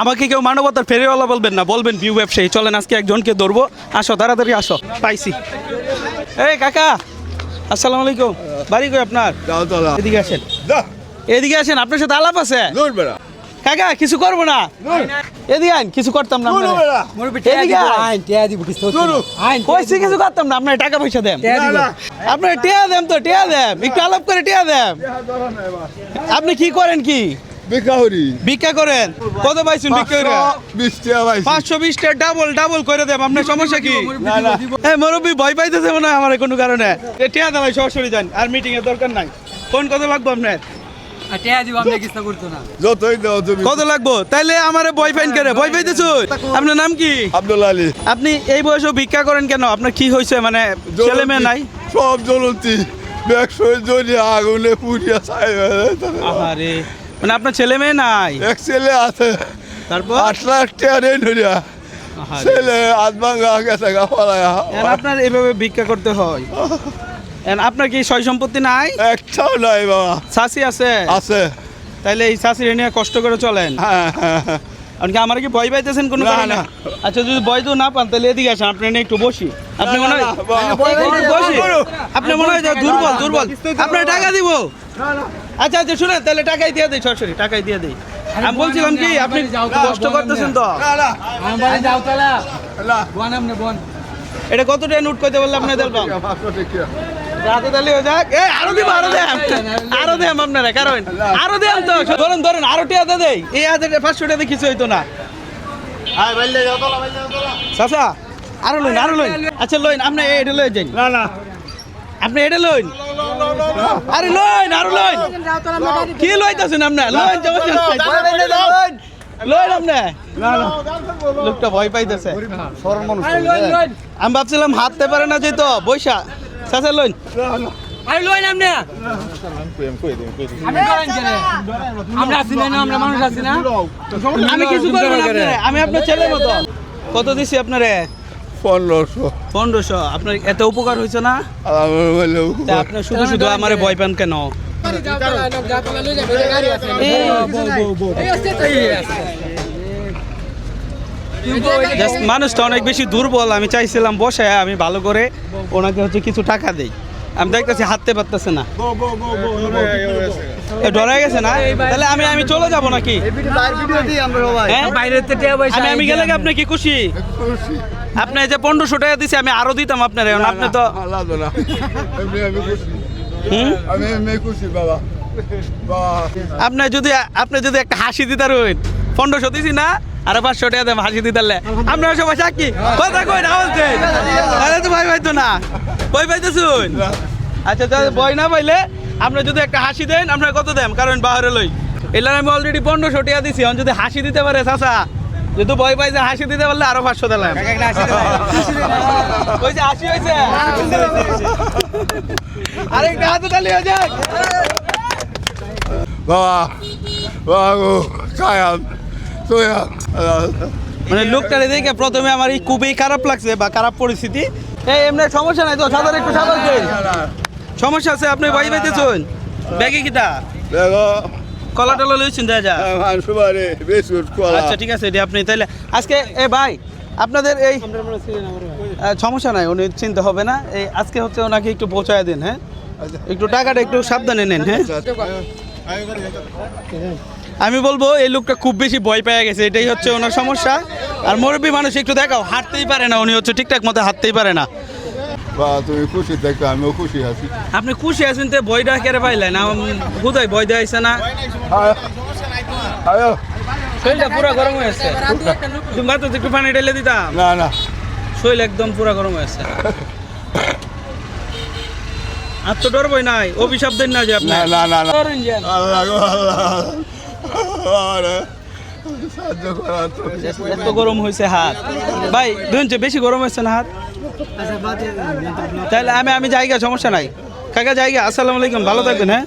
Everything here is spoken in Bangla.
আমাকে কেউ মানবতার ফেরিওয়ালা বলবেন না বলবেন ভিউ ব্যবসায়ী। চলেন আজকে একজনকে ধরবো। আসো তাড়াতাড়ি আসো। পাইছি। এই কাকা আসসালামু আলাইকুম। বাড়ি কই আপনার? এদিকে আসেন। এদিকে আসেন আপনার সাথে আলাপ আছে? কাকা কিছু করব না? এদিকে আইন কিছু করতাম না। কইছি কিছু করতাম না আপনার টাকা পয়সা দেন আপনার টিয়া দেন তো টিয়া দেন একটু আলাপ করে টিয়া দেন আপনি কি করেন কি? করেন? কত পাইছেন ভিক্ষা করে বিশ টাকা পাইছি। পাঁচশো বিশ টাকা ডাবল ডাবল করে দেব আপনার সমস্যা কি? না না। হ্যাঁ মুরব্বী। ভয় পাইতেছে মনে হয় আমার কোনো কারণে। এ টিয়া দেন ভাই সরাসরি যান। আর মিটিং এর দরকার নাই। কোন লাগবে আপনার? যতই দাও তুমি কত লাগবো? তাইলে আমার বয়ফ্রেন্ড করে। ভয় পাইতেছো? আপনার নাম কি? আব্দুল আলী। আপনি এই বয়সে ভিক্ষা করেন কেন? আপনার কি হয়েছে মানে ছেলে মেয়ে নাই? সব জ্বলন্তি। আগুনে পুড়িয়া আরে মানে আপনার ছেলে মেয়ে নাই? এক ছেলে আছে। তারপর? আট লাখ টাকা হইয়া ছেলে হাত ভাঙা গেছে গা আপনার এইভাবে ভিক্ষা করতে হয়? আপনার কি সয় সম্পত্তি নাই? একটাও নাই বাবা। শাসি আছে? আছে। তাইলে এই শাসি নিয়ে কষ্ট করে চলেন। হ্যাঁ হ্যাঁ হ্যাঁ। আমার কি ভয় পাইতেছেন কোনো না, না। আচ্ছা যদি ভয় তো না পান তাহলে এদিকে আসেন আপনি এনে একটু বসি। আপনি মনে হয় না, না, বসি আপনি মনে হয় দুর্বল দুর্বল। আপনার টাকা দিব। আচ্ছা আচ্ছা শুনেন তাহলে টাকাই দিয়ে দেই সরাসরি টাকাই দিয়ে দেই। আমি বলছিলাম কি আপনি কষ্ট করতেছেন তো? না না। না এটা কত টাকা নোট করতে বললে রাতে তাহলে হয়ে যাক। এ আরও দিব আরও দেন। আরও দেন আপনারা কারণ আরও দেন তো। ধরেন ধরেন আরও টিয়া দেই। এই হাজার পাঁচশো টাকা কিছু হইতো না। চাচা আরও লইন আরও লইন। আচ্ছা লইন আপনি এটা লই যান। না না। আপনি এটা লইন। আরে লইন আরও লইন। কি লইতাছেন আপনি লইন লইন লইন আপনি। লোকটা ভয় পাইতেছে। আমি ভাবছিলাম হাততে পারে না যেত বৈশা চাচা লইন। আমরা আছি না আমরা মানুষ আছি না। আমি কিছু করব না আমি আপনার ছেলের মতো। কত দিছি আপনারে? পনেরোশো। পনেরোশো। আপনার এত উপকার হয়েছে না? তা আপনি শুধু শুধু আমারে ভয় পান কেন? মানুষটা অনেক বেশি দুর্বল আমি চাইছিলাম বসে আমি ভালো করে ওনাকে হচ্ছে কিছু টাকা দেই। আমি দেখতেছি হাঁটতে পারতেছে না। এ, গেছে না? তাহলে আমি আমি চলে যাব নাকি? হ্যাঁ? বাইরে আমি আমি গেলে আপনি কি খুশি? খুশি। আপনি এই যে পনেরোশো টাকা দিছি আমি আরও দিতাম আপনার এখন আপনি তো আপনি যদি আপনি যদি একটা হাসি দিতে রইন পনেরোশো দিছি না আর পাঁচশো টাকা দেন হাসি দিতালে আপনারা সবাই সাক্ষী? কথা কই না বলছে আরে তো ভয় পাইতো না। ভয় পাইতেছুন? আচ্ছা তাহলে ভয় না পাইলে আপনি যদি একটা হাসি দেন আপনার কত দেন? কারণ বাহারে লই। এলার আমি অলরেডি পনেরোশো টাকা দিছি যদি হাসি দিতে পারে চাচা যদি ভয় পাই যে হাসি দিতে পারলে আরও পাঁচশো দিলাম ওই যে হাসি হয়েছে। আরেকটা হাতে তালি হয়ে যাক। বাবা বাবা গো কায়াম তোয়াম মানে লোকটারে দেখে প্রথমে আমার এই খুবই খারাপ লাগছে বা খারাপ পরিস্থিতি। এই এমনি সমস্যা নাই তো সাদর একটু সাদর সমস্যা আছে আপনি বাই পাইতেছেন? ব্যাগে কিটা দেখো কলা টলা লইছেন যা যা। মাংস বারে বিস্কুট কলা। আচ্ছা ঠিক আছে এটি আপনি তাইলে আজকে এ ভাই আপনাদের এই সমস্যা নাই উনি চিন্তা হবে না। এই আজকে হচ্ছে ওনাকে একটু পৌঁছায় দিন হ্যাঁ? একটু টাকাটা একটু সাবধানে নেন হ্যাঁ? আমি বলব এই লোকটা খুব বেশি ভয় পেয়ে গেছে এটাই হচ্ছে ওনার সমস্যা। আর মুরব্বী মানুষ একটু দেখাও হাঁটতেই পারে না উনি হচ্ছে ঠিকঠাক মতো হাঁটতেই পারে না। বাবা তুমি খুশি দেখো আমিও খুশি আছি। আপনি খুশি আছেন তো বইটা কেড়ে পাইলেন কোথায় বই দেওয়াইছে না? শরীরটা পুরো গরম হয়েছে তুমি মাত্র একটু পানি ঢেলে দিতাম না না। শরীর একদম পুরো গরম হয়েছে আর তো ডর বই নাই অভিশাপ দেন না যে আপনি না না না এত গরম হয়েছে হাত। ভাই ধরছে বেশি গরম হয়েছে না হাত? তাহলে আমি আমি জায়গা, সমস্যা নাই। কাকা, জায়গা, আসসালামু আলাইকুম, ভালো থাকবেন হ্যাঁ?